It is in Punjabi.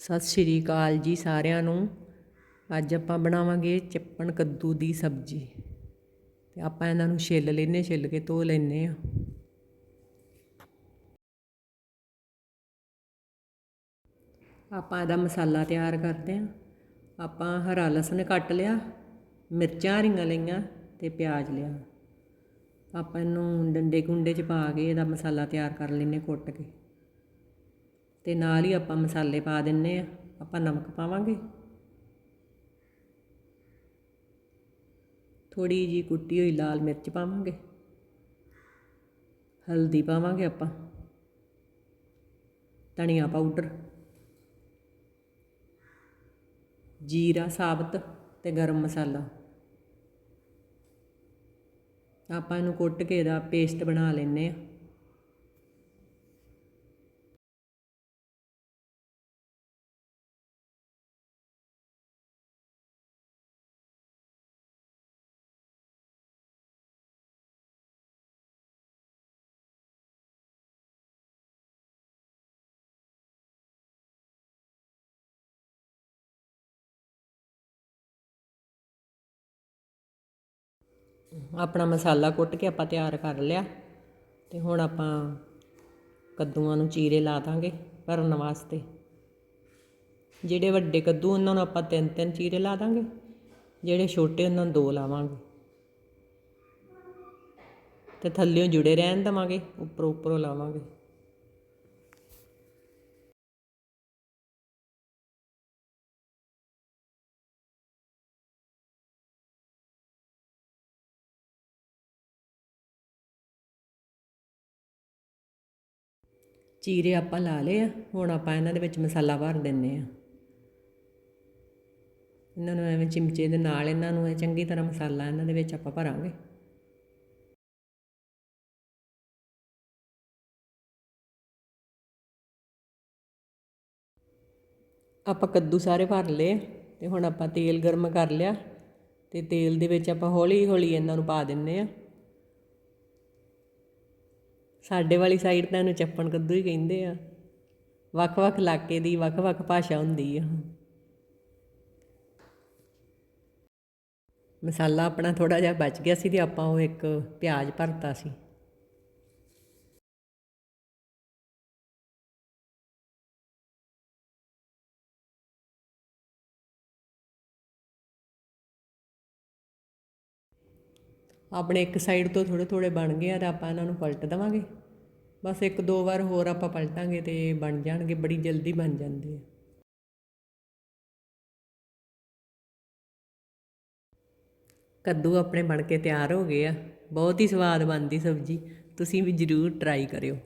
ਸਤਿ ਸ਼੍ਰੀ ਅਕਾਲ ਜੀ ਸਾਰਿਆਂ ਨੂੰ। ਅੱਜ ਆਪਾਂ ਬਣਾਵਾਂਗੇ ਚੱਪਣ ਕੱਦੂ ਦੀ ਸਬਜ਼ੀ। ਤੇ ਆਪਾਂ ਇਹਨਾਂ ਨੂੰ ਛਿੱਲ ਲੈਨੇ ਛਿੱਲ ਕੇ ਧੋ ਲੈਨੇ ਆ ਆਪਾਂ ਇਹਦਾ ਮਸਾਲਾ ਤਿਆਰ ਕਰਦੇ ਆ ਆਪਾਂ ਹਰਾ ਲਸਣ ਕੱਟ ਲਿਆ, ਮਿਰਚਾਂ ਹਰੀਆਂ ਲਈਆਂ ਤੇ ਪਿਆਜ਼ ਲਿਆ। ਆਪਾਂ ਇਹਨੂੰ ਡੰਡੇ ਕੁੰਡੇ 'ਚ ਪਾ ਕੇ ਇਹਦਾ ਮਸਾਲਾ ਤਿਆਰ ਕਰ ਲੈਨੇ ਕੁੱਟ ਕੇ। ਤੇ ਨਾਲ ਹੀ ਆਪਾਂ ਮਸਾਲੇ ਪਾ ਦਿੰਨੇ ਆ। ਆਪਾਂ ਨਮਕ ਪਾਵਾਂਗੇ। ਥੋੜੀ ਜੀ ਕੁੱਟੀ ਹੋਈ ਲਾਲ ਮਿਰਚ ਪਾਵਾਂਗੇ। ਹਲਦੀ ਪਾਵਾਂਗੇ ਆਪਾਂ। ਧਨੀਆ ਪਾਊਡਰ। ਜੀਰਾ, ਸਾਬਤ ਤੇ ਗਰਮ ਮਸਾਲਾ। ਆਪਾਂ ਇਹਨੂੰ ਕੁੱਟ ਕੇ ਇਹਦਾ ਪੇਸਟ ਬਣਾ ਲੈਨੇ ਆ। ਆਪਣਾ ਮਸਾਲਾ ਕੁੱਟ ਕੇ ਆਪਾਂ ਤਿਆਰ ਕਰ ਲਿਆ ਤੇ ਹੁਣ ਆਪਾਂ ਕੱਦੂਆਂ ਨੂੰ ਚੀਰੇ ਲਾ ਦਾਂਗੇ ਭਰਨ ਵਾਸਤੇ। ਜਿਹੜੇ ਵੱਡੇ ਕੱਦੂ, ਉਹਨਾਂ ਨੂੰ ਆਪਾਂ ਤਿੰਨ ਤਿੰਨ ਚੀਰੇ ਲਾ ਦਾਂਗੇ, ਜਿਹੜੇ ਛੋਟੇ ਉਹਨਾਂ ਨੂੰ ਦੋ ਲਾਵਾਂਗੇ। ਤੇ ਥੱਲੇੋਂ ਜੁੜੇ ਰਹਿਣ ਦਵਾਂਗੇ, ਉੱਪਰੋਂ ਉੱਪਰੋਂ ਲਾਵਾਂਗੇ। ਚੀਰੇ ਆਪਾਂ ਲਾ ਲਏ ਆ। ਹੁਣ ਆਪਾਂ ਇਹਨਾਂ ਦੇ ਵਿੱਚ ਮਸਾਲਾ ਭਰ ਦਿੰਨੇ ਆ। ਇਹਨਾਂ ਨੂੰ ਐਵੇਂ ਚਿਮਚੇ ਦੇ ਨਾਲ ਇਹਨਾਂ ਨੂੰ ਚੰਗੀ ਤਰ੍ਹਾਂ ਮਸਾਲਾ ਇਹਨਾਂ ਦੇ ਵਿੱਚ ਆਪਾਂ ਭਰਾਂਗੇ। ਆਪਾਂ ਕੱਦੂ ਸਾਰੇ ਭਰ ਲਏ ਤੇ ਹੁਣ ਆਪਾਂ ਤੇਲ ਗਰਮ ਕਰ ਲਿਆ ਤੇ ਤੇਲ ਦੇ ਵਿੱਚ ਆਪਾਂ ਹੌਲੀ ਹੌਲੀ ਇਹਨਾਂ ਨੂੰ ਪਾ ਦਿੰਨੇ ਆ। ਸਾਡੇ ਵਾਲੀ ਸਾਈਡ ਤਾਂ ਇਹਨੂੰ ਚੱਪਣ ਕੱਦੂ ਹੀ ਕਹਿੰਦੇ ਆ। ਵੱਖ-ਵੱਖ ਇਲਾਕੇ ਦੀ ਵੱਖ-ਵੱਖ ਭਾਸ਼ਾ ਹੁੰਦੀ ਆ। ਮਸਾਲਾ ਆਪਣਾ ਥੋੜਾ ਜਿਹਾ ਬਚ ਗਿਆ ਸੀ ਤੇ ਆਪਾਂ ਉਹ ਇੱਕ ਪਿਆਜ਼ ਭਰਤਾ ਸੀ। ਆਪਣੇ ਇੱਕ ਸਾਈਡ ਤੋਂ ਥੋੜੇ ਥੋੜੇ ਬਣ ਗਏ ਆ ਤਾਂ ਆਪਾਂ ਇਹਨਾਂ ਨੂੰ ਪਲਟ ਦੇਵਾਂਗੇ। ਬਸ ਇੱਕ ਦੋ ਵਾਰ ਹੋਰ ਆਪਾਂ ਪਲਟਾਂਗੇ ਤੇ ਬਣ ਜਾਣਗੇ, ਬੜੀ ਜਲਦੀ ਬਣ ਜਾਂਦੇ ਆ। ਕੱਦੂ ਆਪਣੇ ਬਣ ਕੇ ਤਿਆਰ ਹੋ ਗਏ ਆ। ਬਹੁਤ ਹੀ ਸਵਾਦ ਬਣਦੀ ਸਬਜ਼ੀ, ਤੁਸੀਂ ਵੀ ਜ਼ਰੂਰ ਟਰਾਈ ਕਰਿਓ।